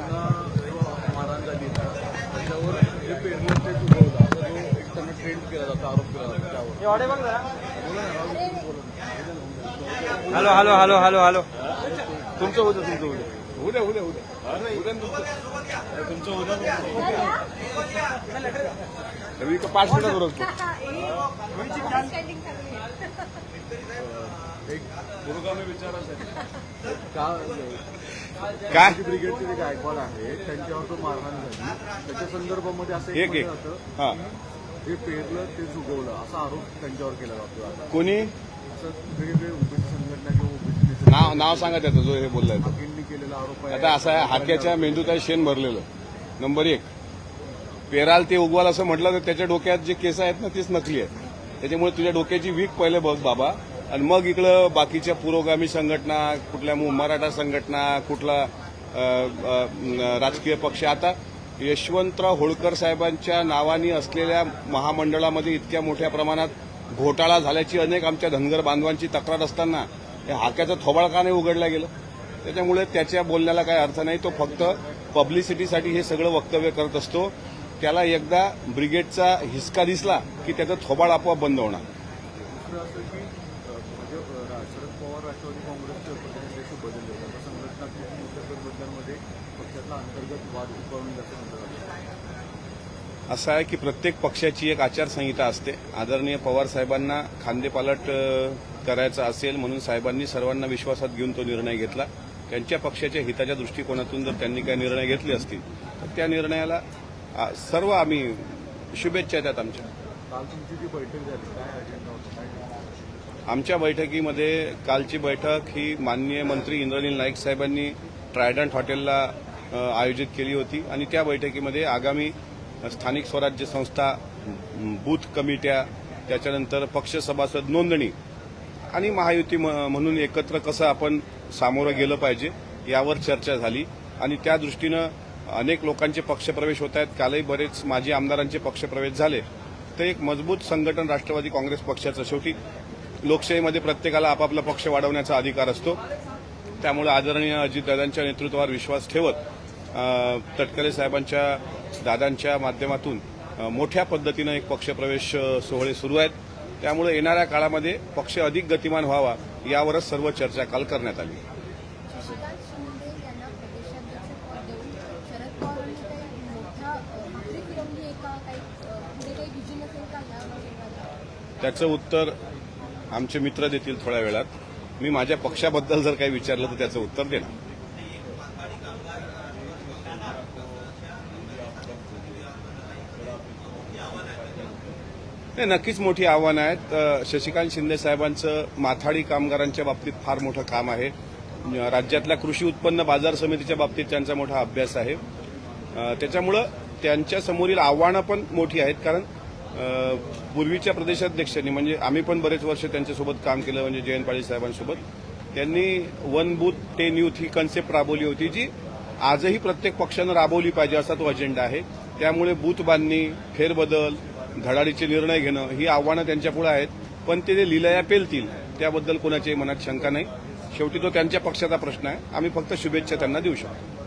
त्यांना जो मारहाण झाली ना त्याच्यावर जे पेरलं ते चुकवलं असा जो एक त्यांना ट्रेंड केला जातो आरोप केला जातो त्यावर. Hello hello hello hello hello तुमचं. होतं तुमचं होतं उद्या उद्या उद्या उद्या तुमचं तुमचं उद्या मी पाच मिनिटात बरोबर एक पुरोगामी विचारासाठी. का? काय? ब्रिगेडचे जे गायकवाड आहे त्यांच्यावर जो मारहाण झाली. त्याच्या संदर्भामध्ये असं एक जातं हा. जे पेरलं ते चुकवलं असा आरोप त्यांच्यावर केला जातो आता. कोणी? असं वेगवेगळे ओबीसी संघटना किंवा ओबीसी नाव नाव सांगा त्याचं जो हे बोललाय तो. नेत्यांनी केलेला आरोप आहे. आता असं आहे हाक्याच्या मेंदूत आहे शेण भरलेलं. नंबर एक. पेराल ते उगवाल असं म्हटलं तर त्याच्या डोक्यात जे केस आहेत ना तीच नकली आहेत. त्याच्यामुळे तुझ्या डोक्याची वीक पहिले बघ बाबा. आणि मग इकडं बाकीच्या पुरोगामी संघटना कुठल्या मु- मराठा संघटना कुठला राजकीय पक्ष. आता यशवंतराव होळकर साहेबांच्या नावाने असलेल्या महामंडळामध्ये इतक्या मोठ्या प्रमाणात घोटाळा झाल्याची अनेक आमच्या धनगर बांधवांची तक्रार असताना हे हाक्याचं थोबाळ का नाही उघडला गेलं? त्याच्यामुळे त्याच्या बोलण्याला काही अर्थ नाही. तो फक्त पब्लिसिटीसाठी हे सगळं वक्तव्य करत असतो. त्याला एकदा ब्रिगेडचा हिसका दिसला की त्याचं थोबाळ आपोआप बंद होणार दुसरं असं की अ, म्हणजे अ, रा- शरद पवार राष्ट्रवादी काँग्रेसचे प्रतिनिधी बदलले आता संघटनात्मक मुद्द्यांबद्दलमध्ये पक्षातला अंतर्गत वाद म्हटलं जातं असं आहे की प्रत्येक पक्षाची एक आचारसंहिता असते. आदरणीय पवार साहेबांना खांदेपालट करायचा असेल म्हणून साहेबांनी सर्वांना विश्वासात घेऊन तो निर्णय घेतला. त्यांच्या पक्षाच्या हिताच्या दृष्टिकोनातून जर त्यांनी काही निर्णय घेतले असतील तर त्या निर्णयाला सर्व आम्ही शुभेच्छा देतात आमच्या. काल तुमची जी बैठक झाली काय अजेंडा होता काय आमच्या बैठकीमध्ये कालची बैठक ही माननीय मंत्री इंद्रनील नाईक साहेबांनी ट्रायडंट हॉटेलला आयोजित केली होती आणि त्या बैठकीमध्ये आगामी स्थानिक स्वराज्य संस्था बूथ कमिट्या त्याच्यानंतर पक्ष सभासद नोंदणी आणि महायुती म- म्हणून एकत्र कसं आपण सामोरं गेलं पाहिजे यावर चर्चा झाली. आणि त्या दृष्टीनं अनेक लोकांचे पक्षप्रवेश होत आहेत. कालही बरेच माजी आमदारांचे पक्षप्रवेश झाले. तर एक मजबूत संघटन राष्ट्रवादी काँग्रेस पक्षाचं शेवटी लोकशाहीमध्ये प्रत्येकाला आपापला पक्ष वाढवण्याचा अधिकार असतो. त्यामुळे आदरणीय अजितदादांच्या नेतृत्वावर विश्वास ठेवत तटकरे साहेबांच्या दादांच्या माध्यमातून मोठ्या पद्धतीनं एक पक्षप्रवेश सोहळे सुरू आहेत. त्यामुळे येणाऱ्या काळामध्ये पक्ष अधिक गतिमान व्हावा यावरच सर्व चर्चा काल करण्यात आली? त्याचं उत्तर आमचे मित्र देतील थोड्या वेळात. मी माझ्या पक्षाबद्दल जर काही विचारलं तर त्याचं उत्तर देणार. नाही नक्कीच मोठी आव्हानं आहेत शशिकांत शिंदे साहेबांचं माथाडी कामगारांच्या बाबतीत फार मोठं काम आहे. राज्यातल्या कृषी उत्पन्न बाजार समितीच्या बाबतीत त्यांचा मोठा अभ्यास आहे. त्याच्यामुळं त्यांच्या समोरील आव्हानं पण मोठी आहेत. कारण पूर्वीच्या प्रदेशाध्यक्षांनी म्हणजे आम्ही पण बरेच वर्ष त्यांच्यासोबत काम केलं म्हणजे जयंत पाटील साहेबांसोबत. त्यांनी वन बूथ टेन युथ ही कन्सेप्ट राबवली होती जी आजही प्रत्येक पक्षानं राबवली पाहिजे असा तो अजेंडा आहे. त्यामुळे बूथ बांधणी फेरबदल धडाडीचे निर्णय घेणं ही आव्हानं त्यांच्यापुढे आहेत. पण ते जे लिलया पेलतील त्याबद्दल कोणाच्याही मनात शंका नाही. शेवटी तो त्यांच्या पक्षाचा प्रश्न आहे. आम्ही फक्त शुभेच्छा त्यांना देऊ शकतो.